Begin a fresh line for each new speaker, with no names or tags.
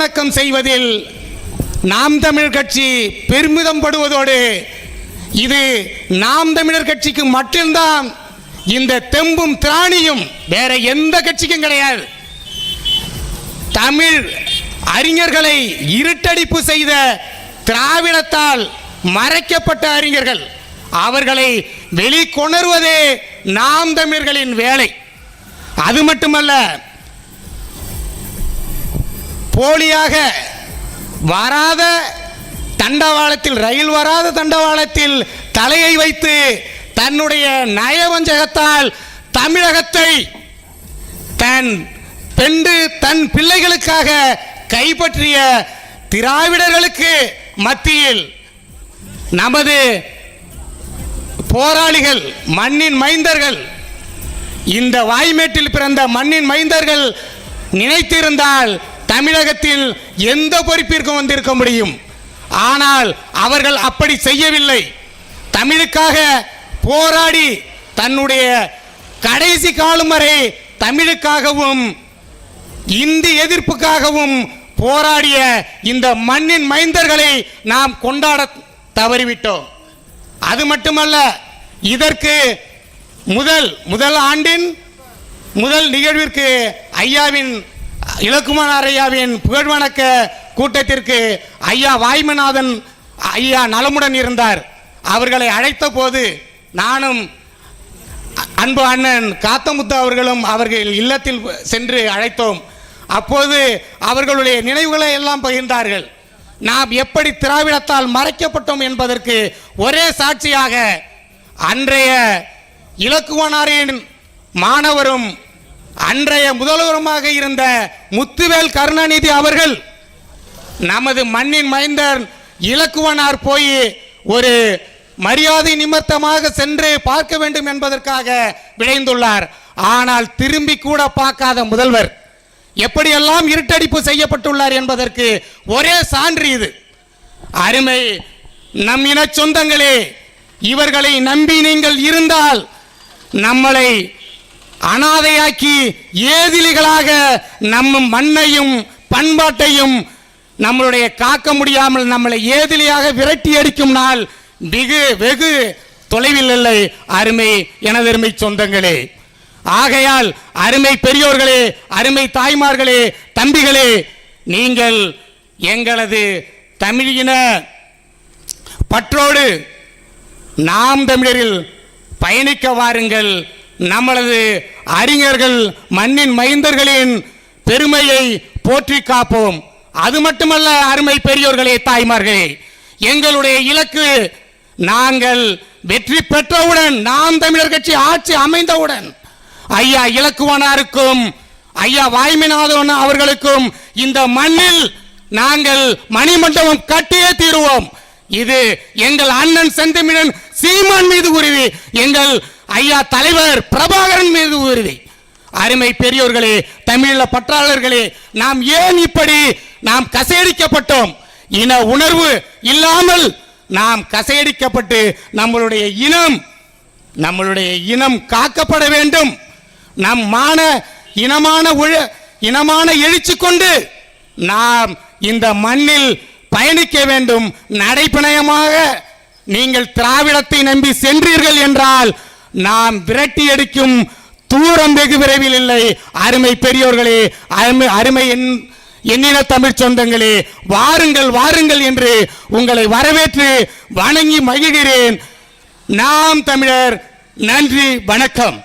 வணக்கம் செய்வதில் நாம் தமிழர் கட்சி பெருமிதம் படுவதோடு இது நாம் தமிழர் கட்சிக்கு மட்டும்தான் இந்த தெம்பும் திராணியும் வேற எந்த கட்சிக்கும் கிடையாது. தமிழ் அறிஞர்களை இருட்டடிப்பு செய்த திராவிடத்தால் மறைக்கப்பட்ட அறிஞர்கள் அவர்களை வெளிக்கொணர்வதே நாம் தமிழர்களின் வேலை. அது மட்டுமல்ல போலியாக வராத தண்டவாளத்தில் ரயில் வராத தண்டவாளத்தில் தலையை வைத்து தன்னுடைய நயவஞ்சகத்தால் தமிழகத்தை தன் பெண்டு தன் பிள்ளைகளுக்காக கைப்பற்றிய திராவிடர்களுக்கு மத்தியில் நமது போராளிகள் மண்ணின் மைந்தர்கள் இந்த வாய்மேட்டில் பிறந்த மண்ணின் மைந்தர்கள் நினைத்திருந்தால் தமிழகத்தில் எந்த பொறுப்பிற்கும் வந்திருக்க முடியும். ஆனால் அவர்கள் அப்படி செய்யவில்லை. தமிழுக்காக போராடி தன்னுடைய கடைசி காலம் வரை தமிழுக்காகவும் இந்தி எதிர்ப்புக்காகவும் போராடிய இந்த மண்ணின் மைந்தர்களை நாம் கொண்டாட தவறிவிட்டோம். அது மட்டுமல்ல இதற்கு முதல் முதல் ஆண்டின் முதல் நிகழ்விற்கு ஐயாவின் இலக்குமார் ஐயாவின் புகழ்வணக்க கூட்டத்திற்கு ஐயா வாய்மநாதன் ஐயா நலமுடன் இருந்தார். அவர்களை அழைத்த போது நானும் அன்பு அண்ணன் காத்தமுத்து அவர்களும் அவர்கள் இல்லத்தில் சென்று அழைத்தோம். அப்போது அவர்களுடைய நினைவுகளை எல்லாம் பகிர்ந்தார்கள். நாம் எப்படி திராவிடத்தால் மறைக்கப்பட்டோம் என்பதற்கு ஒரே சாட்சியாக அன்றைய இலக்குவனாரின் மாணவரும் அன்றைய முதல்வருமாக இருந்த முத்துவேல் கருணாநிதி அவர்கள் நமது மண்ணின் மைந்தர் இலக்குவனார் போய் ஒரு மரியாதை நிமித்தமாக சென்று பார்க்க வேண்டும் என்பதற்காக விளைந்துள்ளார் ஆனால் திரும்பி கூட பார்க்காத முதல்வர் எப்படியெல்லாம் இருட்டடிப்பு செய்யப்பட்டுள்ளார் என்பதற்கு ஒரே சான்று இது. அருமை நம் இன சொந்தங்களே இவர்களை நம்பி நீங்கள் இருந்தால் நம்மளை அனாதையாக்கி ஏதிலிகளாக நம் மண்ணையும் பண்பாட்டையும் நம்மளுடைய காக்க முடியாமல் நம்மளை ஏதிலியாக விரட்டி அடிக்கும் நாள் வெகு வெகு தொலைவில் இல்லை. அருமை எனதருமை சொந்தங்களே. ஆகையால் அருமை பெரியோர்களே அருமை தாய்மார்களே தம்பிகளே நீங்கள் எங்களது தமிழின பற்றோடு நாம் தமிழரில் பயணிக்க வாருங்கள். நம்மளது அறிஞர்கள் மண்ணின் மைந்தர்களின் பெருமையை போற்றி காப்போம். அது மட்டுமல்ல அருமை பெரியோர்களே தாய்மார்களே எங்களுடைய இலக்கு நாங்கள் வெற்றி பெற்றவுடன் நாம் தமிழர் கட்சி ஆட்சி அமைந்தவுடன் ஐயா இலக்குவனாருக்கும் ஐயா வாய்மைநாதன் அவர்களுக்கும் இந்த மண்ணில் நாங்கள் மணிமண்டபம் கட்டியே தீருவோம். இது எங்கள் அண்ணன் செந்தமிழன் சீமான் மீது உருவி எங்கள் ஐயா தலைவர் பிரபாகரன் மீது உறுதி அருமை பெரியோர்களே தமிழ பற்றாளர்களே நாம் ஏன் இப்படி நாம் கசையடிக்கப்பட்டோம் இன உணர்வு இல்லாமல் நாம் கசையடிக்கப்பட்டு நம்மளுடைய இனம் நம்மளுடைய இனம் காக்கப்பட வேண்டும். நம் மான இனமான உழ இனமான எழுச்சி கொண்டு நாம் இந்த மண்ணில் பயணிக்க வேண்டும். நடைப்பணயமாக நீங்கள் திராவிடத்தை நம்பி சென்றீர்கள் என்றால் நாம் விரட்டி அடிக்கும் தூரம் வெகு விரைவில் இல்லை. அருமை பெரியோர்களே அருமை அருமை என் எண்ணின தமிழ் சொந்தங்களே வாருங்கள் வாருங்கள் என்று உங்களை வரவேற்று வணங்கி மகிழ்கிறேன். நாம் தமிழர் நன்றி வணக்கம்.